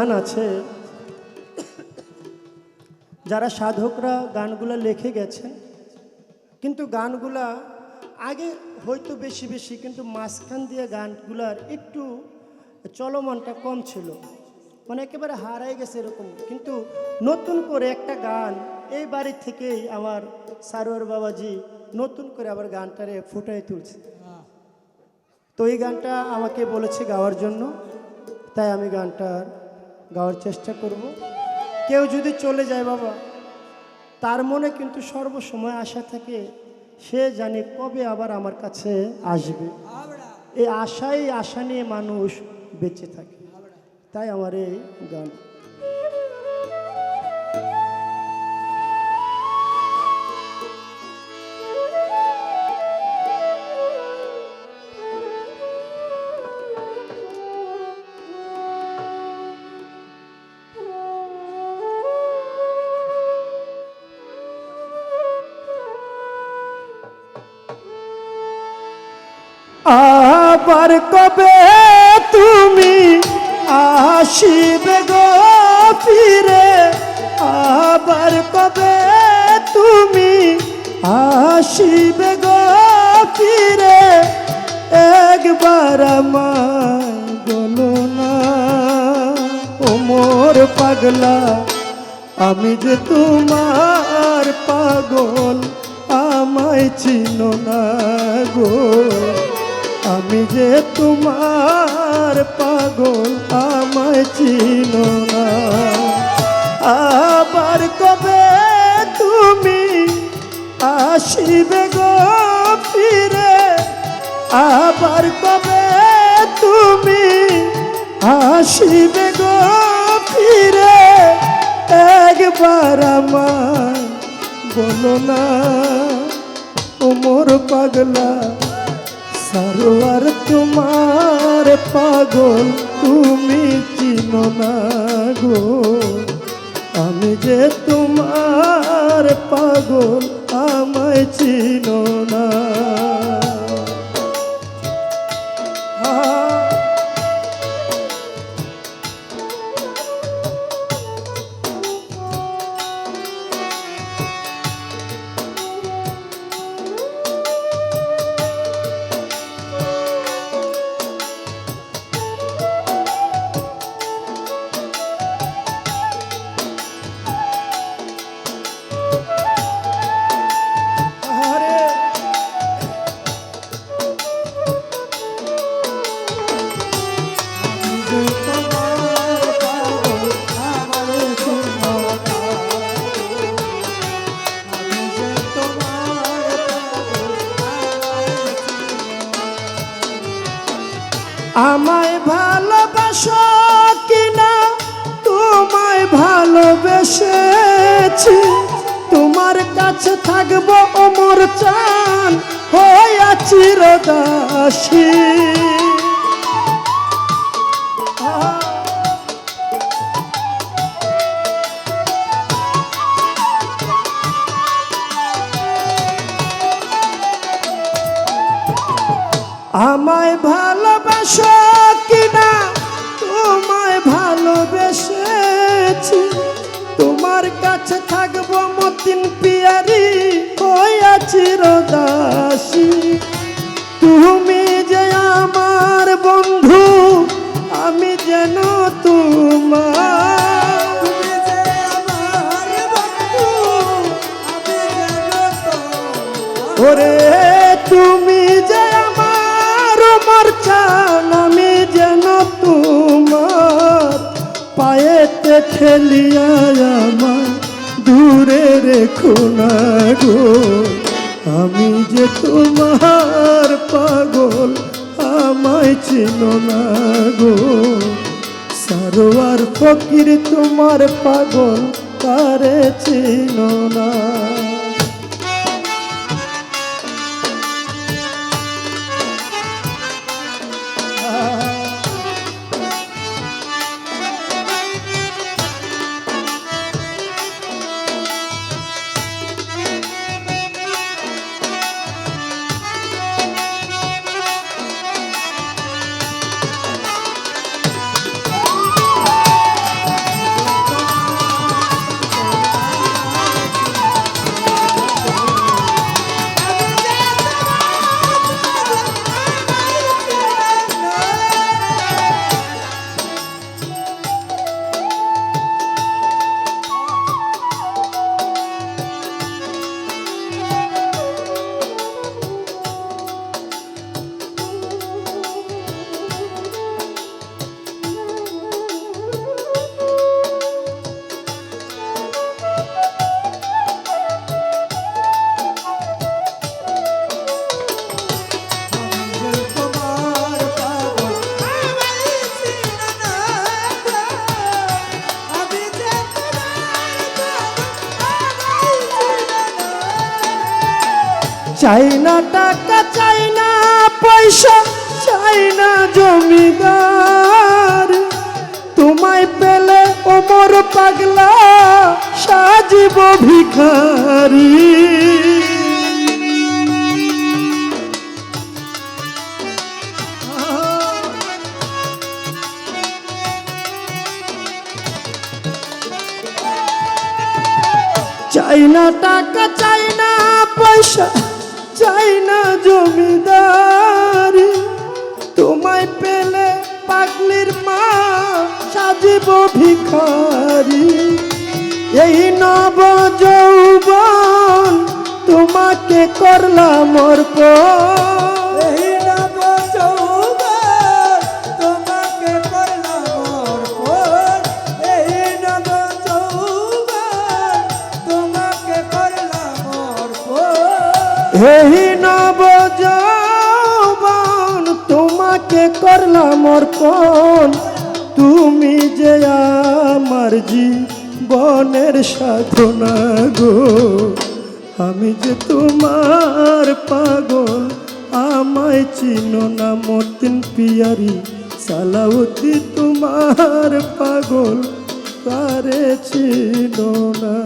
গান আছে। যারা সাধকরা গানগুলা লিখে গেছেন কিন্তু গানগুলা আগে হয়তো বেশি বেশি, কিন্তু মাঝখান দিয়ে গানগুলার একটু চলমানটা কম ছিল। মানে একেবারে হারাই গেছে এরকম। কিন্তু নতুন করে একটা গান, এই বাড়ি থেকেই আমার সারোয়ার বাবাজি নতুন করে আবার গানটারে ফুটাই তুলছে। তো এই গানটা আমাকে বলেছে গাওয়ার জন্য, তাই আমি গানটার গাওয়ার চেষ্টা করব। কেউ যদি চলে যায় বাবা, তার মনে কিন্তু সর্বসময় আশা থাকে, সে জানে কবে আবার আমার কাছে আসবে। এই আশাই আশা নিয়ে মানুষ বেঁচে থাকে। তাই আমার এই গান। আবার কবে তুমি আসিবে গো ফিরে? আবার কবে তুমি আসিবে গো ফিরে? একবার বলো না, ও মোর পাগলা, আমি যে তোমার পাগল, আমায় চিনো না গো। আমি যে তোমার পাগল, আমায় চিনো আবার কবে তুমি আসিবে গো ফিরে? আবার কবে তুমি আসিবে গো ফিরে? একবার আমার বলো না ওমর পাগলা। সারোয়ার তোমার পাগল তুমি চিনো না গো। আমি যে তোমার পাগল আমায় চিনো না কাছে থাকব অমর চান হইয়া চিরদাসী। আমায় ভালোবাসো কাছে থাকব মতিন পিয়ারি হইয়া চিরদাসী তুমি যে আমার বন্ধু আমি যেন তোমার। ওরে তুমি ঠেলিয়া আমার দূরে রেখো না গো। আমি যে তোমার পাগল, আমায় চিনো না গো। সারোয়ার ফকির তোমার পাগল, তারে চিনো না। চাই না টাকা, চাই না পয়সা, চাই না জমিদার। তোমায় পেলে ওমর পাগলা, সাজিব ভিখারি। চাই না টাকা, চাই না পয়সা চাই না জমিদারি। তোমায় পেলে পাগলির মা, সাজিব ভিখারি। এই নব যৌবন তোমাকে করলাম অর্প জীবনের সাধনা গো। আমি যে তোমার পাগল, আমায় চিনো না মতিন পিয়ারি। সালাউতি তোমার পাগল তারে চিনো না?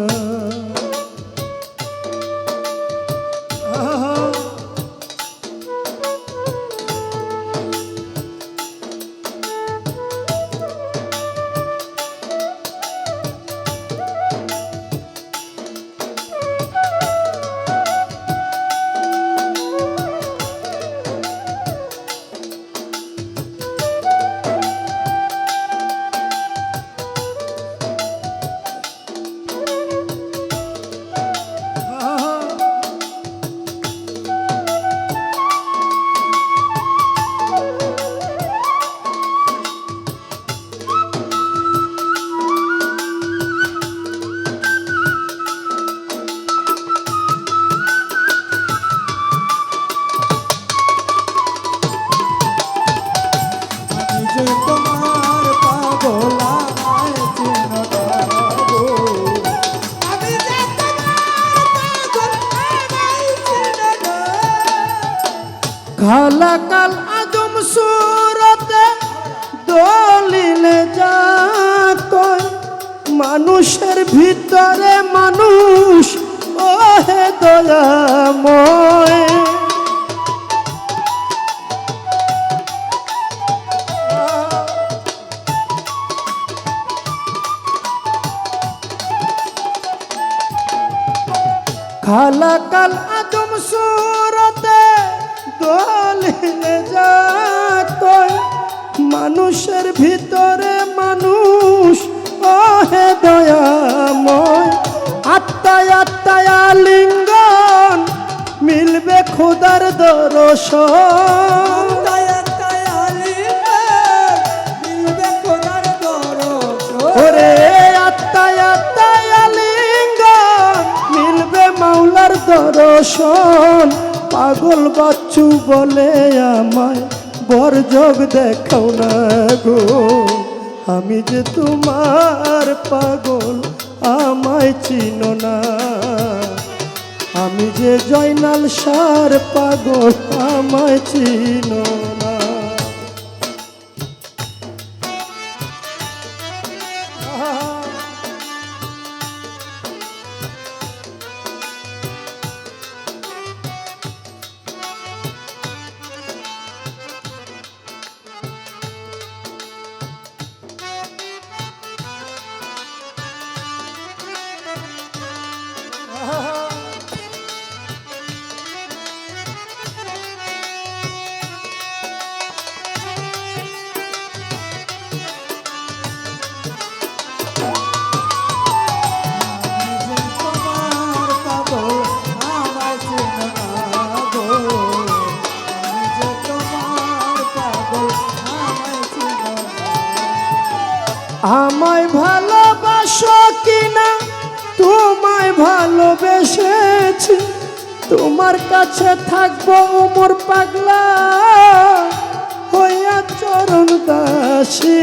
মানুষ ওহে দয়াময়। খালাকাল আদম সুরতে দলিলে যা কয় মানুষের ভিতরে দর্শন মিলবে খোদার দরশন। ওরে আত্মায় আত্মায় আলিঙ্গন মিলবে মাওলার দর্শন। পাগল বাচ্চু বলে আমায় বরযোগ দেখাও না গো। আমি যে তোমার পাগল আমায় চিনো না। আমি যে জয়নাল সার পাগল আমায় চিনো আমায় ভালোবাসো কিনা? তোমায় ভালোবেসেছি। তোমার কাছে থাকব ওমর পাগলা হইয়া চরণ দাসী।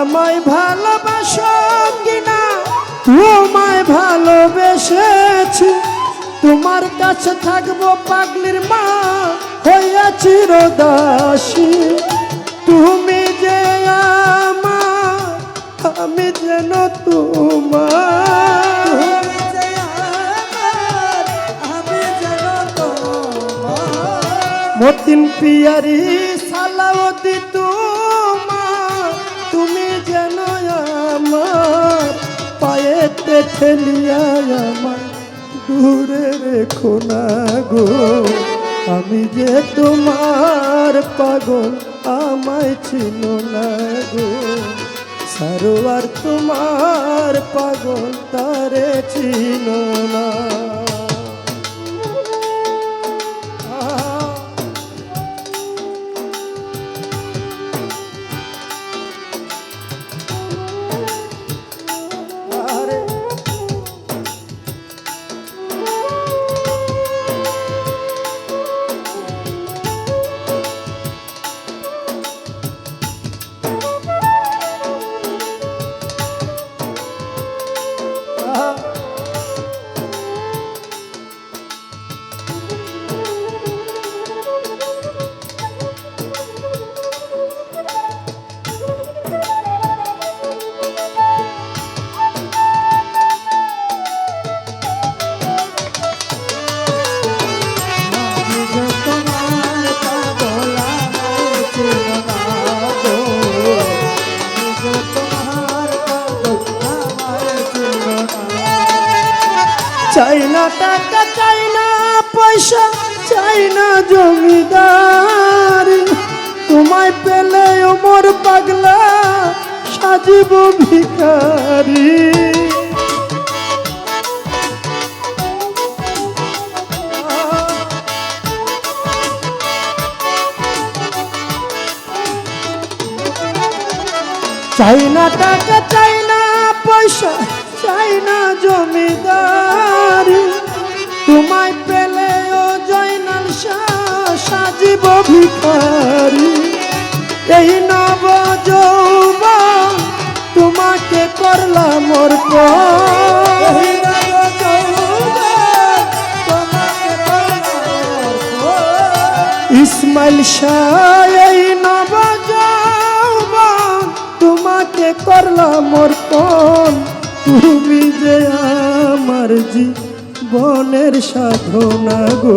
আমায় ভালোবাসো কিনা? তোমায় ভালোবেসেছি তোমার কাছে থাকব পাগলির মা হইয়া চিরদাসী তুমি যে আমার আমি যেন তোমার। মতিন পিয়ারি পায়েতে ঠেলিয়া আমার দূরে রেখো না গো। আমি যে তোমার পাগল, আমায় ছিল না গো। সারোয়ার তোমার পাগল, তারে ছিল না। জমিদার তোমায় পেলে ওমর পাগলা সাজিব ভিখারি। চাই টাকা ভিখারি এই নব যৌবন তোমাকে করলাম মোর নব ইসমাইল শাহ এই নব যৌবন তোমাকে করলাম মোর পণ তুমি যে আমার জীবনের সাধনা গো।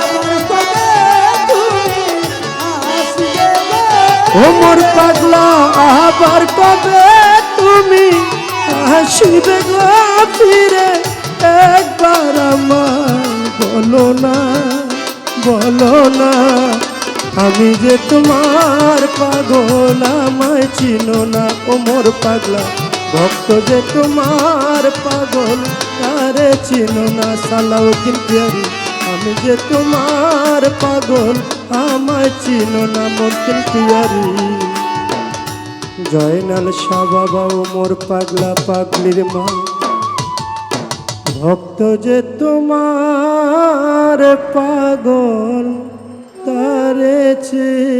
গো? ও পাগলা আবার কবে তুমি আসিবে ফিরে একবার আমার বলো না বলো না, আমি যে তোমার পাগল, আমায় চিনো না ও মোর পাগলা, ভক্ত যে তোমার পাগল আরে চিনো না সালাউদ্দিন পিয়ারি আমি যে তোমার পাগল আমায় চিনো না মর্তিন পিয়ারি জয়নাল শাহ বাবা ও মোর পাগলা পাগলির মা। ভক্ত যে তোমার পাগল, তারে চিনো।